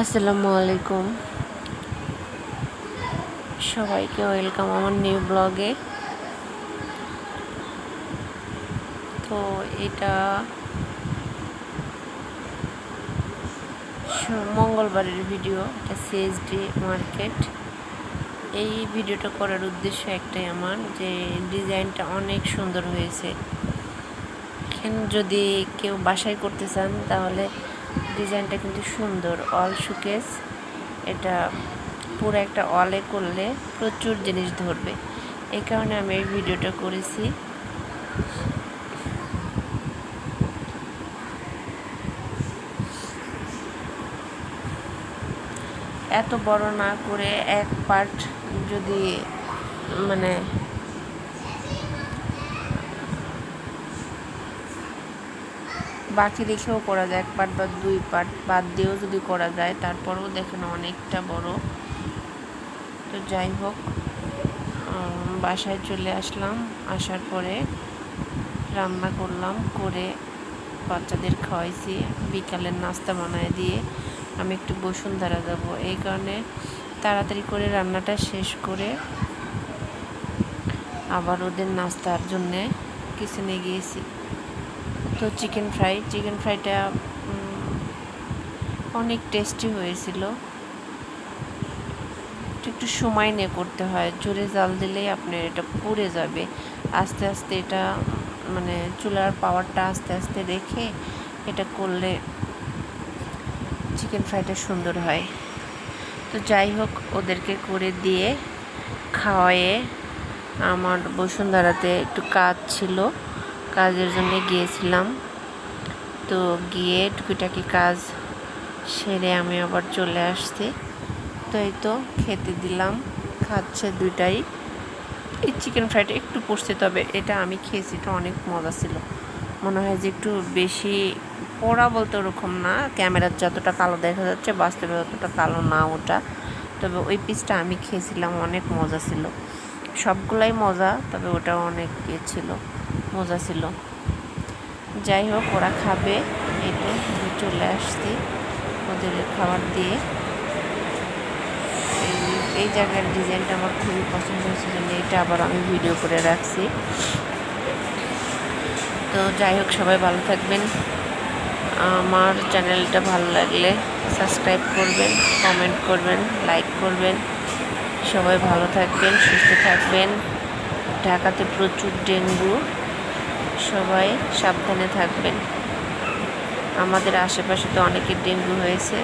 আসসালামু আলাইকুম। সবাইকে ওয়েলকাম আমার নিউ ব্লগে। তো এটা মঙ্গলবারের ভিডিও, এটা সিএসডি মার্কেট এই ভিডিওটা করার উদ্দেশ্য একটাই আমার, যে ডিজাইনটা অনেক সুন্দর হয়েছে। এখানে যদি কেউ বাসায় করতে চান, তাহলে ডিজাইনটা কিন্তু সুন্দর অল শুকেস এটা পুরো একটা অলে করলে প্রচুর জিনিস ধরবে। এই কারণে আমি এই ভিডিওটা করেছি। এত বড় না করে এক পার্ট যদি মানে বাকি রেখেও করা যায়, এক পার্ট বা দুই পার্ট বাদ দিয়েও যদি করা যায়, তারপরেও দেখেন অনেকটা বড়। তো যাই হোক বাসায় চলে আসলাম, আসার পরে রান্না করলাম, করে বাচ্চাদের খাওয়াইছি, বিকালের নাস্তা বানায় দিয়ে আমি একটু বসুন্ধরা যাব। এই কারণে তাড়াতাড়ি করে রান্নাটা শেষ করে আবার ওদের নাস্তার জন্যে কিচেনে গিয়েছি। তো চিকেন ফ্রাই, চিকেন ফ্রাইটা অনেক টেস্টি হয়েছিল। একটু সময় নিয়ে করতে হয়, জোরে জাল দিলেই আপনার এটা পুড়ে যাবে। আস্তে আস্তে এটা মানে চুলার পাওয়ারটা আস্তে আস্তে রেখে এটা করলে চিকেন ফ্রাইটা সুন্দর হয়। তো যাই হোক, ওদেরকে করে দিয়ে খাওয়ায়ে আমার বসুন্ধরাতে একটু কাজ ছিল। কাজের জন্য গিয়েছিলাম। তো গিয়ে টুকিটাকি কাজ সেরে আমি আবার চলে আসছি। তো এই তো খেতে দিলাম, খাচ্ছে দুইটাই। এই চিকেন ফ্রাইটা একটু পড়ছে তবে এটা আমি খেয়েছি, এটা অনেক মজা ছিল। মনে হয় যে একটু বেশি পোড়া বলতে ওরকম না, ক্যামেরার যতটা কালো দেখা যাচ্ছে, বাস্তবে অতটা কালো না ওটা। তবে ওই পিসটা আমি খেয়েছিলাম, অনেক মজা ছিল। সবগুলাই মজা, তবে ওটা অনেক ইয়ে ছিল। মজা ছিল। যাই হোক, ওরা খাবে। এটা চলে আসছি ওদের খাবার দিয়ে। এই এই জায়গার ডিজাইনটা আমার খুবই পছন্দ হয়েছে, জন্য এটা আবার আমি ভিডিও করে রাখছি। তো যাই হোক, সবাই ভালো থাকবেন। আমার চ্যানেলটা ভালো লাগলে সাবস্ক্রাইব করবেন কমেন্ট করবেন লাইক করবেন। সবাই ভালো থাকবেন, সুস্থ থাকবেন। ঢাকাতে প্রচুর ডেঙ্গু। সবাই সাবধানে থাকবেন। আমাদের আশেপাশে তো অনেকের ডেঙ্গু হয়েছে।